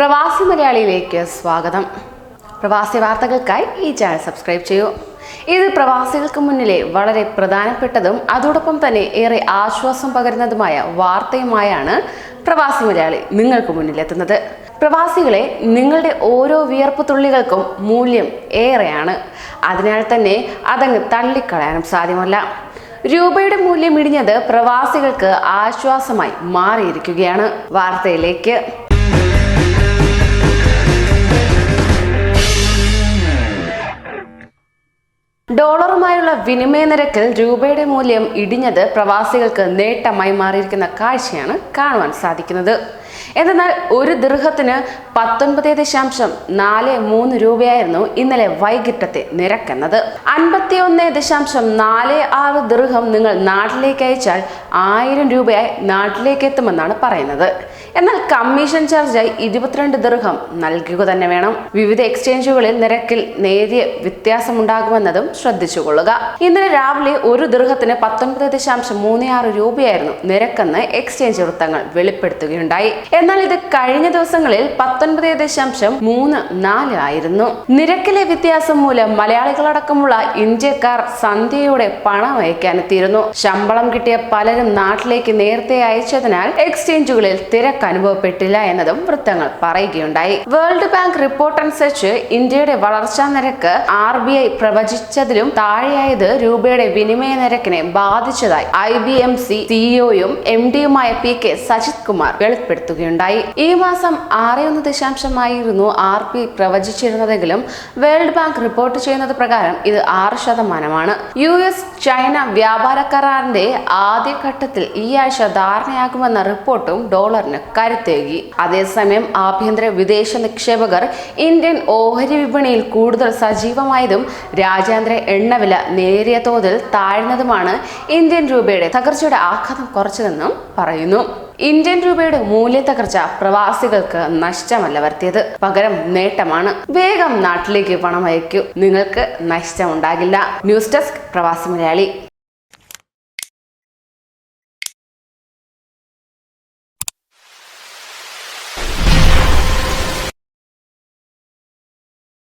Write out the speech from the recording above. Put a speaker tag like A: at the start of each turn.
A: പ്രവാസി മലയാളിയിലേക്ക് സ്വാഗതം. പ്രവാസി വാർത്തകൾക്കായി ഈ ചാനൽ സബ്സ്ക്രൈബ് ചെയ്യൂ. ഇത് പ്രവാസികൾക്ക് മുന്നിലെ വളരെ പ്രധാനപ്പെട്ടതും അതോടൊപ്പം തന്നെ ഏറെ ആശ്വാസം പകരുന്നതുമായ വാർത്തയുമായാണ് പ്രവാസി മലയാളി നിങ്ങൾക്ക് മുന്നിലെത്തുന്നത്. പ്രവാസികളെ നിങ്ങളുടെ ഓരോ വിയർപ്പ് തുള്ളികൾക്കും മൂല്യം ഏറെയാണ്. അതിനാൽ തന്നെ അതങ്ങ് തള്ളിക്കളയാനും സാധ്യമല്ല. രൂപയുടെ മൂല്യം ഇടിഞ്ഞത് പ്രവാസികൾക്ക് ആശ്വാസമായി മാറിയിരിക്കുകയാണ്. വാർത്തയിലേക്ക്. ഡോളറുമായുള്ള വിനിമയ നിരക്കിൽ രൂപയുടെ മൂല്യം ഇടിഞ്ഞത് പ്രവാസികൾക്ക് നേട്ടമായി മാറിയിരിക്കുന്ന കാഴ്ചയാണ് കാണുവാൻ സാധിക്കുന്നത്. എന്നാൽ ഒരു ദീർഘത്തിന് പത്തൊൻപത് ദശാംശം നാല് മൂന്ന് രൂപയായിരുന്നു ഇന്നലെ വൈകിട്ടത്തെ നിരക്കെന്നത്. അൻപത്തി ഒന്ന് ദശാംശം നാല് ആറ് ദീർഘം നിങ്ങൾ നാട്ടിലേക്ക് അയച്ചാൽ ആയിരം രൂപയായി നാട്ടിലേക്ക് എത്തുമെന്നാണ് പറയുന്നത്. എന്നാൽ കമ്മീഷൻ ചാർജായി ഇരുപത്തിരണ്ട് ദീർഘം നൽകുക തന്നെ വേണം. വിവിധ എക്സ്ചേഞ്ചുകളിൽ നിരക്കിൽ നേരിയ വ്യത്യാസമുണ്ടാകുമെന്നതും ശ്രദ്ധിച്ചുകൊള്ളുക. ഇന്നലെ രാവിലെ ഒരു ദീർഘത്തിന് പത്തൊൻപത് ദശാംശം മൂന്ന് ആറ് രൂപയായിരുന്നു നിരക്കെന്ന് എക്സ്ചേഞ്ച് വൃത്തങ്ങൾ വെളിപ്പെടുത്തുകയുണ്ടായി. എന്നാൽ ഇത് കഴിഞ്ഞ ദിവസങ്ങളിൽ പത്തൊൻപത് ദശാംശം മൂന്ന് നാല് ആയിരുന്നു. നിരക്കിലെ വ്യത്യാസം മൂലം മലയാളികളടക്കമുള്ള ഇന്ത്യക്കാർ സന്ധ്യയോടെ പണം അയക്കാനെത്തിയിരുന്നു. ശമ്പളം കിട്ടിയ പലരും നാട്ടിലേക്ക് നേരത്തെ അയച്ചതിനാൽ എക്സ്ചേഞ്ചുകളിൽ തിരക്ക് അനുഭവപ്പെട്ടില്ല എന്നതും വൃത്തങ്ങൾ പറയുകയുണ്ടായി. വേൾഡ് ബാങ്ക് റിപ്പോർട്ട് അനുസരിച്ച് ഇന്ത്യയുടെ വളർച്ചാ നിരക്ക് ആർ ബി ഐ താഴെയായത് രൂപയുടെ വിനിമയ നിരക്കിനെ ബാധിച്ചതായി ഐ ബി എം സി സിഇഒയും എം ഡിയുമായ പി കെ സജിത് കുമാർ വെളിപ്പെടുത്തുകയുണ്ടായി. ഈ മാസം ആറ് ഒന്ന് ദശാംശമായിരുന്നു ആർ പി പ്രവചിച്ചിരുന്നതെങ്കിലും വേൾഡ് ബാങ്ക് റിപ്പോർട്ട് ചെയ്യുന്നത് പ്രകാരം ഇത് ആറ് ശതമാനമാണ്. യു എസ് ചൈന വ്യാപാര കരാറിന്റെ ആദ്യഘട്ടത്തിൽ ഈ ആഴ്ച ധാരണയാകുമെന്ന റിപ്പോർട്ടും ഡോളറിന് കരുത്തേകി. അതേസമയം ആഭ്യന്തര വിദേശ നിക്ഷേപകർ ഇന്ത്യൻ ഓഹരി വിപണിയിൽ കൂടുതൽ സജീവമായതും രാജ്യാന്തര എണ്ണവില നേരിയ തോതിൽ താഴ്ന്നതുമാണ് ഇന്ത്യൻ രൂപയുടെ തകർച്ചയുടെ ആഘാതം കുറച്ചതെന്നും പറയുന്നു. ഇന്ത്യൻ രൂപയുടെ മൂല്യത്തകർച്ച പ്രവാസികൾക്ക് നഷ്ടമല്ല വരുത്തിയത്. പകരം നേട്ടമാണ്. വേഗം നാട്ടിലേക്ക് പണം അയക്കൂ. നിങ്ങൾക്ക് നഷ്ടമുണ്ടാകില്ല. ന്യൂസ് ഡെസ്ക് പ്രവാസി മലയാളി.